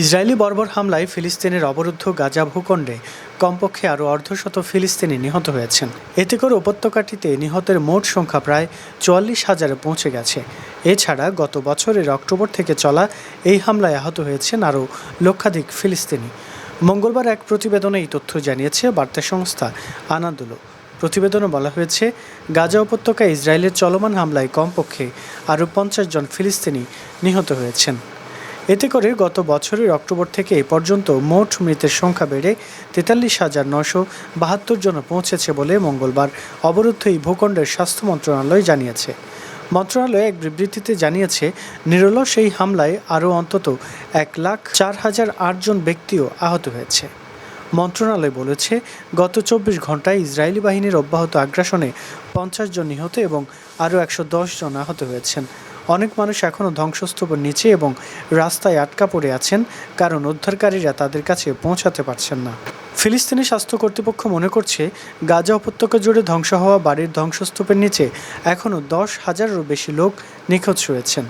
Israeli বর্বর হামলায় ফিলিস্তিনের অবরুদ্ধ গাজা ভূখণ্ডে কমপক্ষে আরও অর্ধশত ফিলিস্তিনি নিহত হয়েছেন। এতে করে উপত্যকাটিতে নিহতের মোট সংখ্যা প্রায় চুয়াল্লিশ হাজারে পৌঁছে গেছে। এছাড়া গত বছরের অক্টোবর থেকে চলা এই হামলায় আহত হয়েছেন আরও লক্ষাধিক ফিলিস্তিনি। মঙ্গলবার এক প্রতিবেদনে এই তথ্য জানিয়েছে বার্তা সংস্থা আনাদুলো। প্রতিবেদনে বলা হয়েছে, গাজা উপত্যকায় ইসরায়েলের চলমান হামলায় কমপক্ষে আরও পঞ্চাশ জন ফিলিস্তিনি নিহত হয়েছেন। এতে করে গত বছরের অক্টোবর থেকে এ পর্যন্ত মোট মৃতের সংখ্যা বেড়ে তেতাল্লিশ হাজার নশো বাহাত্তর জনে পৌঁছেছে বলে মঙ্গলবার অবরুদ্ধ এই ভূখণ্ডের স্বাস্থ্য মন্ত্রণালয় জানিয়েছে। মন্ত্রণালয় এক বিবৃতিতে জানিয়েছে, নিরলস এই হামলায় আরও অন্তত এক লাখ চার হাজার আটজন ব্যক্তিও আহত হয়েছে। মন্ত্রণালয় বলেছে, গত চব্বিশ ঘন্টায় ইসরায়েলি বাহিনীর অব্যাহত আগ্রাসনে পঞ্চাশ জন নিহত এবং আরও একশো দশ জন আহত হয়েছেন। অনেক মানুষ এখনও ধ্বংসস্তূপের নিচে এবং রাস্তায় আটকা পড়ে আছেন, কারণ উদ্ধারকারীরা তাদের কাছে পৌঁছাতে পারছেন না। ফিলিস্তিনি স্বাস্থ্য কর্তৃপক্ষ মনে করছে, গাজা উপত্যকা জুড়ে ধ্বংস হওয়া বাড়ির ধ্বংসস্তূপের নিচে এখনও দশ হাজারেরও বেশি লোক নিখোঁজ রয়েছেন।